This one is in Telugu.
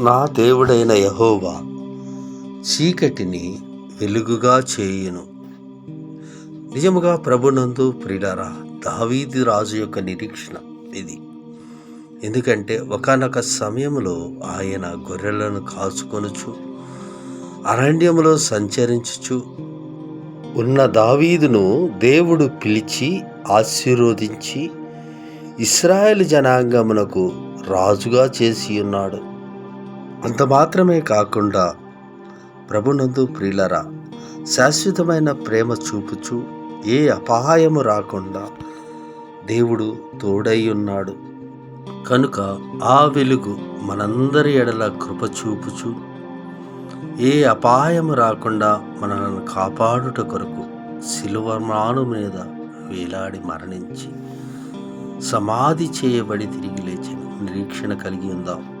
నా దేవుడైన యహోవా చీకటిని వెలుగుగా చేయును. నిజముగా ప్రభునందు ప్రిడారా దావీది రాజు యొక్క నిరీక్షణ ఇది. ఎందుకంటే ఒకానొక సమయంలో ఆయన గొర్రెలను కాచుకొనుచు అరణ్యములో సంచరించుచు ఉన్న దావీదును దేవుడు పిలిచి ఆశీర్వదించి ఇస్రాయేల్ జనాంగమునకు రాజుగా చేసి ఉన్నాడు అంత మాత్రమే కాకుండా ప్రభునందు ప్రియులరా శాశ్వతమైన ప్రేమ చూపుచు ఏ అపహాయము రాకుండా దేవుడు తోడై ఉన్నాడు. కనుక ఆ వెలుగు మనందరి ఎడల కృప చూపుచు ఏ అపాయము రాకుండా మనల్ని కాపాడుట కొరకు శిలువమాను మీద వేలాడి మరణించి సమాధి చేయబడి తిరిగి లేచిన నిరీక్షణ కలిగి ఉందాం.